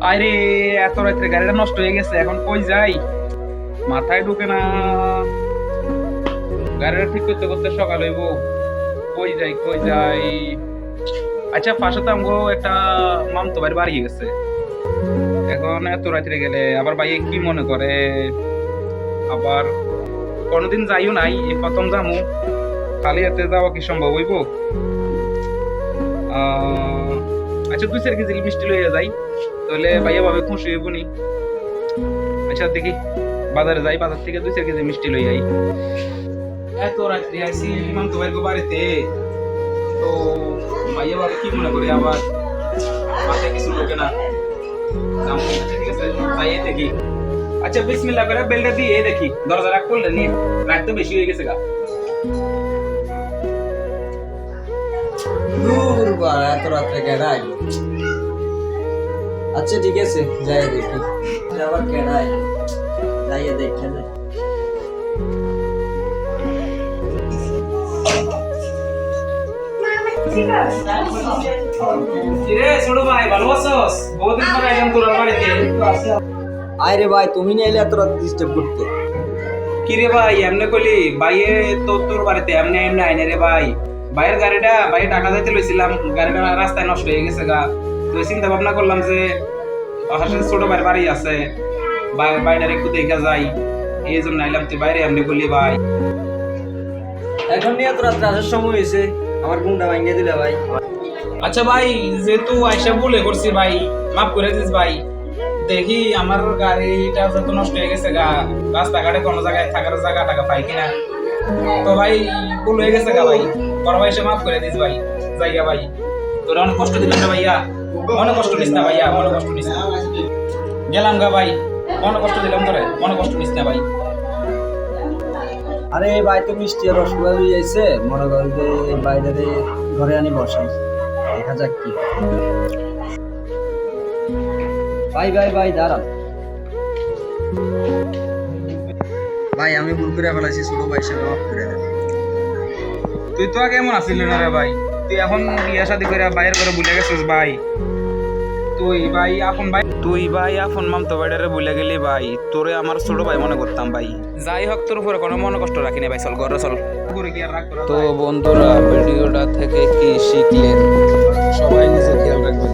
আরে, এত রাত্রে গাড়িটা নষ্ট হয়ে গেছে, এখন কই যাই? মাথায় ঢুকে না। গাড়িটা ঠিক করতে করতে সকাল হইব। কই যাই কই যাই? আচ্ছা পাশে তো আমগো একটা মামতো বাড়ি বাড়ি গেছে। এখন এত রাত্রে গেলে আবার ভাইয়ে কি মনে করে? আবার কোনোদিন যাইও নাই এই প্রথম যামু। খালি এতে যাওয়া কি সম্ভব হইব? আচ্ছা দুই চার কেজি মিষ্টি লইয়া যাই। তাহলে ভাইয়া ভাবে খুশি হইব নি আচ্ছা দেখি। বাজারে যাই বাজার থেকে দুই চার কেজি মিষ্টি লই আই। এত রাত্রি আইসি ইমাম তো ভাইয়ের বাড়িতে। তো ভাইয়া ভাবে কি মনে করে আবার? মাথায় কিছু ঢোকে না। আচ্ছা, ঠিক আছে যাই দেখি। আচ্ছা বিসমিল্লাহ করে বেলটা দিয়ে দেখি দরজা রাখ করলে নি রাত তো বেশি হয়ে গেছে গা। দূর বাড়া এত রাত্রে কেডা আইলো আচ্ছা ঠিক আছে যাই দেখি। আবার আইলো যাইয়ে দেখে ভাই আরে তুমি নিয়ে এলে এত রাত ডিস্টার্ব করতে। কিরে ভাই এমনি তো তোর বাড়িতে এমনি এমনি আইনে রে ভাই। ভাইয়ের গাড়িটা ভাই টাকা দিতে লইছিলাম গাড়িটা রাস্তায় নষ্ট হয়ে গেছে গা। তো চিন্তা ভাবনা করলাম যে পাশে ছোট ভাইয়ের বাড়ি আছে। ভাই- বাইটার একটু দেখা যাই। এই জন্য আইলাম তুই বাইরে এমনি করলি ভাই। এখন নিয়ে রাত্রে আসার সময় হয়েছে। আমার ঘুমটা ভাঙিয়ে দিলে ভাই। আচ্ছা ভাই যেহেতু আইসা ভুলে করছি ভাই মাফ করে দিস ভাই। দেখি আমার গাড়িটা যত নষ্ট হয়ে গেছে গা রাস্তাঘাটে কোনো জায়গায় থাকার জায়গা টাকা পাই কিনা। তো ভাই ভুল হয়ে গেছে গা ভাই। বড় ভাই এসে মাফ করে দিস ভাই। জায়গা ভাই। তোর অনেক কষ্ট দিলাম না ভাইয়া? মনে কষ্ট নিস না ভাইয়া মনে কষ্ট নিস না। গেলাম গা ভাই মনে কষ্ট দিলাম তোরে মনে কষ্ট নিস না ভাই। আরে ভাই তো মিষ্টি আর রসগোল্লা লই আইছে মনে কর যে বাইরে ঘরে আনি বসাই দেখা যাক কি ভাই ভাই ভাই দাঁড়ান ভাই আমি ভুল করে ফেলাইছি ছোট ভাই সে মাফ করে দেন। তুই তো আগে এমন আসিলি না রে ভাই? তুই এখন বিয়া শাদি করে বাইরের করে ভুলে গেছিস ভাই? তুই ভাই আপন ভাই। তুই ভাই আপন মাম বাইরে ভুলে গেলি ভাই। তোরে আমার ছোট ভাই মনে করতাম ভাই। যাই হোক তোর উপরে কোনো মনে কষ্ট রাখিনি ভাই চল ঘরে চল। তো বন্ধুরা ভিডিওটা থেকে কি শিখলেন? সবাই নিজে খেয়াল রাখবেন।